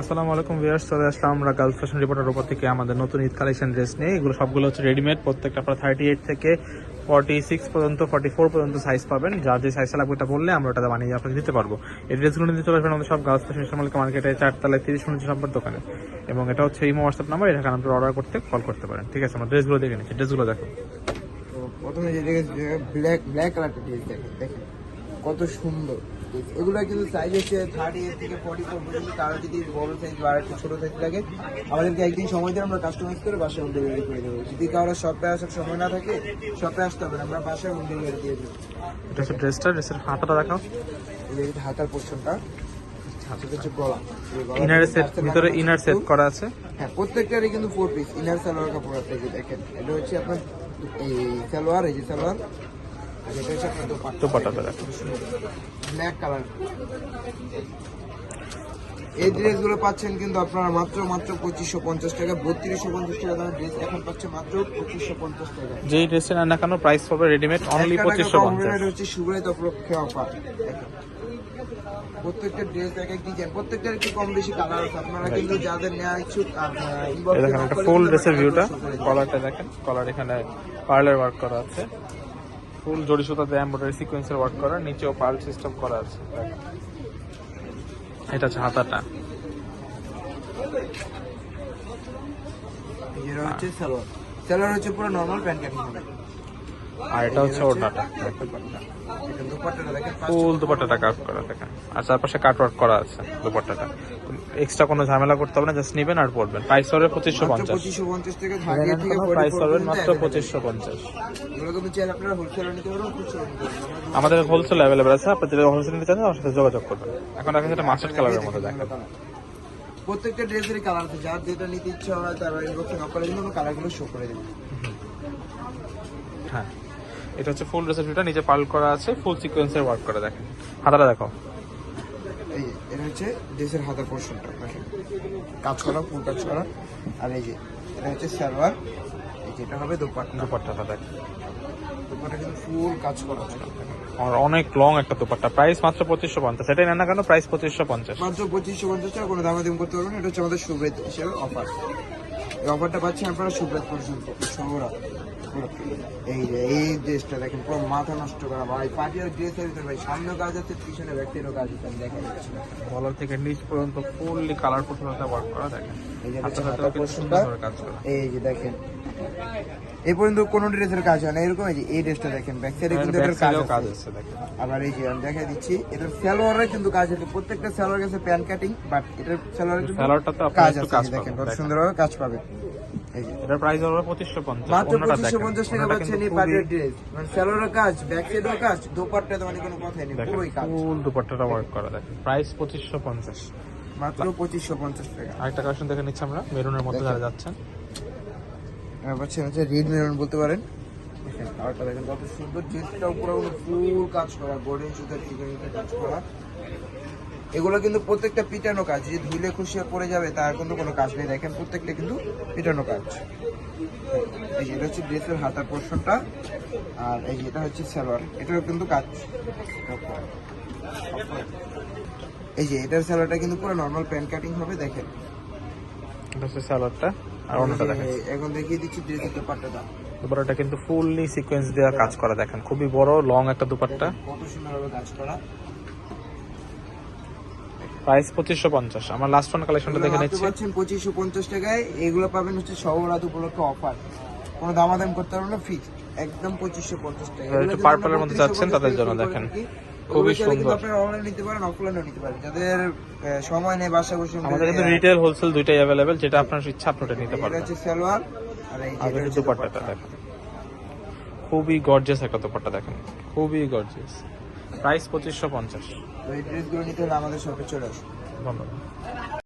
আসসালামু আলাইকুম ভিউয়ার্স, চলে আসলাম আমরা গার্লস ফ্যাশন রিপোর্টার উপর থেকে আমাদের নতুন ঈদ কালেকশন ড্রেস নিয়ে। এগুলো সবগুলো হচ্ছে রেডিমেড প্রত্যেকটা আপনার থার্টি এইট থেকে ফর্টি সিক্স পর্যন্ত ফর্টি ফোর পর্যন্ত সাইজ পাবেন। যার যে সাইজটা লাগবে ওটা বললে আমরা ওটা বানিয়ে আপনাকে দিতে পারব। এই ড্রেসগুলো নিতে চলে আসবেন আমাদের সব গার্লস ফ্যাশন ইসলামিক মার্কেটে, চারতলায়, তিরিশ উনত্রিশ নম্বর দোকানে। এবং এটা হচ্ছে ইমো হোয়াটসঅ্যাপ নাম্বার এটা আপনার অর্ডার করতে কল করতে পারেন। ঠিক আছে, আমরা ড্রেসগুলো দেখে নিচ্ছি। ড্রেসগুলো দেখো। প্রথমে যে ব্ল্যাক ব্ল্যাক কালারটা ড্রেস দেখেন, কত সুন্দর। এগুলো কিন্তু সাইজ হচ্ছে থার্টি এইট থেকে ফর্টি ফোর পর্যন্ত। কারও যদি বড় সাইজ বা একটু ছোটো সাইজ লাগে আমাদেরকে একদিন সময় দিয়ে আমরা কাস্টমাইজ করে বাসায় হোম ডেলিভারি করে দেবো। যদি কারও শপে আসার সময় না থাকে শপে আসতে হবে আমরা বাসায় হোম ডেলিভারি দিয়ে দেবো। এটা হচ্ছে ড্রেসটা ড্রেসের হাতাটা দেখাও। এই যে হাতার পোর্শনটা ইনার সেট ভিতরে ইনার সেট করা আছে। হ্যাঁ প্রত্যেকটারই কিন্তু ফোর পিস ইনার সালোয়ার কাপড় আছে। দেখেন এটা হচ্ছে আপনার এই সালোয়ার এই যে সালোয়ার দোপাট্টা দেখো ব্ল্যাক কালার এই ড্রেসগুলো পাচ্ছেন কিন্তু আপনারা মাত্র মাত্র পঁচিশশো পঞ্চাশ টাকা বত্রিশশো পঞ্চাশ টাকা দামের ড্রেস এখন পাচ্ছে মাত্র পঁচিশশো পঞ্চাশ টাকা। যেই ড্রেসটা নেন না কেন প্রাইস পাবে রেডিমেড অনলি পঁচিশশো পঞ্চাশ। হচ্ছে সুব্রত উপলক্ষে অফার। প্রত্যেকটা ড্রেস এক এক ডিজাইন প্রত্যেকটার একটু কম বেশি কালার আছে। আপনারা কিন্তু যাদের নেওয়া ইচ্ছুক দেখেন একটা ফুল ড্রেসের ভিউটা। কলারটা দেখেন কলার এখানে পার্লের ওয়ার্ক করা আছে। ফুল জড়ি সুতাতে এমব্রয়ডারি সিকোয়েন্সের ওয়ার্ক করা, নিচেও পার্ল সিস্টেম করা আছে। এটা হচ্ছে হাতাটা। যেটা হচ্ছে সালোয়ার সালোয়ার হচ্ছে পুরো নর্মাল প্যান্ট কাটিং হবে আর এটা হচ্ছে ওড়নাটা ফুল দুপাট্টাটা কাট করা দেখেন। আর চারপাশে কাট ওয়ার্ক করা আছে দুপাট্টাটা। এক্সট্রা কোনো ঝামেলা করতে হবে না জাস্ট নেবেন আর পড়বেন প্রাইস হবে পঁচিশশো পঞ্চাশ। প্রাইস হবে মাত্র পঁচিশশো পঞ্চাশ। আপনারা আমাদের হোলসেল অ্যাভেলেবেল আছে আপনি যদি হোলসেল নিতে চান আমার সাথে যোগাযোগ করবেন। এখন দেখেন যেটা মাস্টার্ড কালারের মধ্যে দেখেন। প্রত্যেকটা ড্রেসেরই কালার আছে যার যেটা নিতে ইচ্ছা হয় তার ইনবক্সে নক করে কিন্তু কালারগুলো শো করে দেবো হ্যাঁ। এটা হচ্ছে ফুল ভিউটা নিচে পার্ল করা আছে ফুল সিকোয়েন্সের ওয়ার্ক করা দেখেন। হাতাটা দেখো। এই যে এটা হচ্ছে ড্রেসের হাতের পোর্শনটা দেখেন। কাজ করা ফুল কাজ করা। আর এই যে এটা হচ্ছে সালোয়ার এই যেটা হবে দোপাট্টা। দুপাট্টাটা দেখেন দোপাট্টা কিন্তু ফুল কাজ করা আর অনেক লং একটা দুপাট্টা। প্রাইস মাত্র পঁচিশশো পঞ্চাশ। এটাই নেন না কেন? প্রাইস পঁচিশশো পঞ্চাশ। মাত্র পঁচিশশো পঞ্চাশ টাকা কোনো দামে দাম করতে পারবেন এটা হচ্ছে আমাদের সুব্রত হিসেবে অফার এই অফারটা পাচ্ছেন আপনারা সুব্রত পর্যন্ত সৌরা এই যে এই ড্রেসটা দেখেন পুরো মাথা নষ্ট করা ভাই। ভিতরে ভাই সামনেও কাজ আছে পিছনে ব্যক্তিরও কাজ যাচ্ছে গলার থেকে নিচ পর্যন্ত ফুললি ওয়ার্ক করা দেখেন। এই যে দেখেন এই পর্যন্ত কোনো ড্রেসের কাজ হয় না এরকম এই যে এই ড্রেসটা দেখেন ব্যাক সাইডে কিন্তু এটার কাজ আছে। আবার এই যে আমি দেখা দিচ্ছি এটার সালোয়ারে কিন্তু কাজ আছে প্রত্যেকটা সালোয়ার গেছে প্যান কাটিং বাট এটার সালোয়ারে কিন্তু কাজ আছে দেখেন কত সুন্দরভাবে কাজ পাবে। এটার প্রাইস হবে পঁচিশশো পঞ্চাশ মাত্র অন্যটা পঁচিশশো দেখেন পঞ্চাশ টাকা অন্যটা পাচ্ছেন এই পার্টির ড্রেস মানে সালোয়ারের কাজ ব্যাক সাইডের কাজ দোপাট্টা তো মানে কোনো কথাই নেই পুরোই কাজ। ফুল দুপাট্টাটা ওয়ার্ক করা দেখেন। প্রাইস পঁচিশশো পঞ্চাশ। মাত্র পঁচিশশো পঞ্চাশ টাকা। আরেকটা কালেকশন দেখে নিচ্ছি আমরা মেরুনের মধ্যে যারা যাচ্ছেন। আর পাচ্ছেন হচ্ছে রেড মেরুন বলতে পারেন। দেখেন কত সুন্দর ড্রেসটাও পুরো ফুল কাজ করা গোল্ডেন সুতার চিকনিতে কাজ করা। এগুলো কিন্তু প্রত্যেকটা পিটানো কাজ। যে ধুলে খুশিয়ে পড়ে যাবে তার কিন্তু কোনো কাজ নেই। দেখেন প্রত্যেকটা কিন্তু পিটানো কাজ। এই যে এটা হচ্ছে ড্রেসের হাতার পোর্শনটা আর এই যে এটা হচ্ছে সালোয়ার। এটারও কিন্তু কাজ। এই যে এটার সালোয়ারটা কিন্তু পুরো নর্মাল প্যান্ট কাটিং হবে দেখেন। এটা হচ্ছে স্যালাডটা আর অন্যটা দেখেন এখন দেখিয়ে দিচ্ছি ড্রেসের দুপাট্টাটা। দুপাট্টাটা কিন্তু ফুললি সিকোয়েন্স দেওয়া কাজ করা দেখেন। খুবই বড় লং একটা দুপাট্টা। কত সুন্দরভাবে কাজ করা। প্রাইস পঁচিশশো পঞ্চাশ। আমার লাস্ট ওয়ান কালেকশনটা দেখে নিচ্ছি। পাচ্ছেন পঁচিশশো পঞ্চাশ টাকায় এগুলো পাবেন হচ্ছে উপলক্ষে অফার কোনো দামাদাম করতে পারবেন না একদম পঁচিশশো পঞ্চাশ টাকা। একটু এর মধ্যে যাচ্ছেন, তাদের জন্য দেখেন। খুবই সুন্দর। আপনারা অনলাইন নিতে পারেন অফলাইনও নিতে পারেন। যাদের সময় নেই বাসা বসে আমাদের কিন্তু রিটেল হোলসেল দুইটাই অ্যাভেলেবেল যেটা আপনার ইচ্ছা আপনি ওটা নিতে এটা হচ্ছে সালোয়ার আর এই যে দুপাট্টাটা দেখেন। খুবই গর্জিয়াস একটা দুপাট্টা দেখেন। খুবই গর্জিয়াস প্রাইস পঁচিশশো পঞ্চাশ। তো এই ড্রেসগুলো নিতে হলে আমাদের শপে চলে আসুন। ধন্যবাদ।